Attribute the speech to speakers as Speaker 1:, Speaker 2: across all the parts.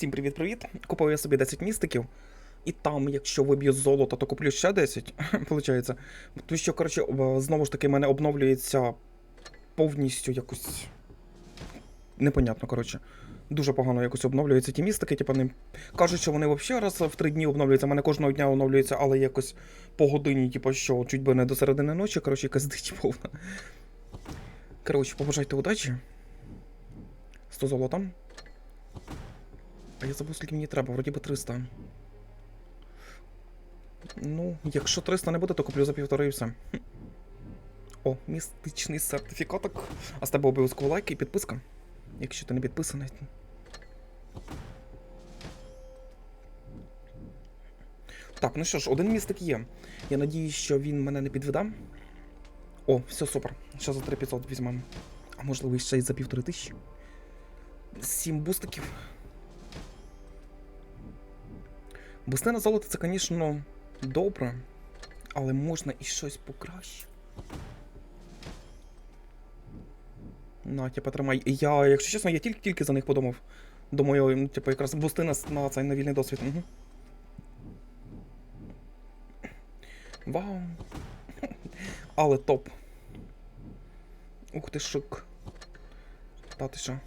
Speaker 1: Всім привіт-привіт. Купив я собі 10 містиків. І там, якщо виб'ю золото, то куплю ще 10. Получається. Тому що, коротше, знову ж таки, мене обновлюється повністю якось. Непонятно, коротше. Дуже погано якось обновлюються ті містики, типу, не... кажуть, що вони взагалі раз в три дні обновлюються, в мене кожного дня оновлюються, але якось по годині, типу, що чуть би не до середини ночі, коротше, якась дичь повна. Коротше, побажайте удачі. 100 золота. А я забув, скільки мені треба, вроді би 300. Ну, якщо 300 не буде, то куплю за півтори і все. О, містичний сертифікаток. А з тебе обов'язково лайк і підписка. Якщо ти не підписаний. Так, ну що ж, один містик є. Я надіюсь, що він мене не підведе. О, все супер. Ще за 3500 візьмемо. А можливо, ще й за півтори тисячі. Сім бустиків. Бусти на золото це, звісно, добре, але можна і щось покраще. На, типа, тримай. Я, якщо чесно, я тільки-тільки за них подумав. Думаю, ну, типу, якраз бусти на, на цей на вільний досвід. Угу. Вау. Але топ. Ух ти шик. Та ти що?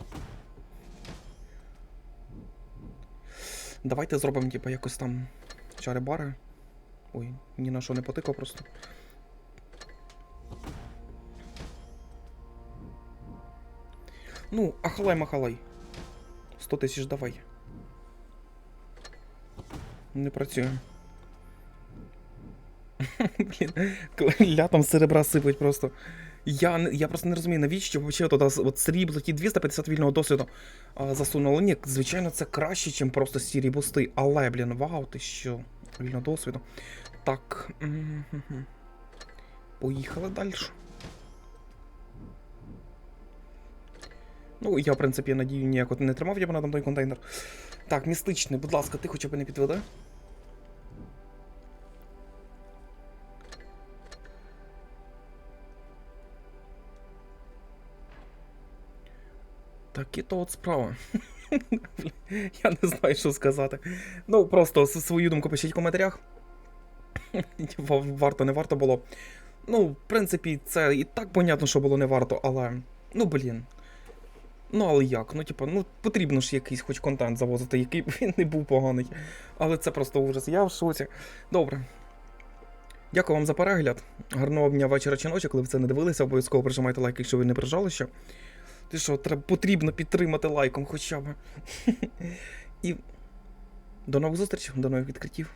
Speaker 1: Давайте зробимо, типу, якось там чари-бари. Ой, ні на що не потикав просто. Ну, ахалай махалай. 100 тисяч давай. Не працює. Блін, лятом серебра сипать просто. Я, я просто не розумію, навіщо вообще з- от срібло, ті 250 вільного досвіду а, засунули. Ні, звичайно, це краще, ніж просто сірі бусти. Але, блін, вау, ти що? Вільного досвіду. Так. Поїхали далі. Ну, я, в принципі, надію, ніяк не тримав я б на той контейнер. Так, містичний, будь ласка, ти хоча б не підведе. Так і то от справа. Я не знаю, що сказати. Ну, просто свою думку пишіть в коментарях. Варто, не варто було. Ну, в принципі, це і так понятно, що було не варто, але. Ну, блін. Ну, але як? Ну, типу, ну потрібно ж якийсь хоч контент завозити, який він не був поганий. Але це просто ужас. Я в шоці. Добре. Дякую вам за перегляд. Гарного дня вечора чи ночі, коли ви це не дивилися, обов'язково прижимайте лайк, якщо ви не прижали ще. Ти що, треба потрібно підтримати лайком хоча б. І до нових зустрічей, до нових відкриттів.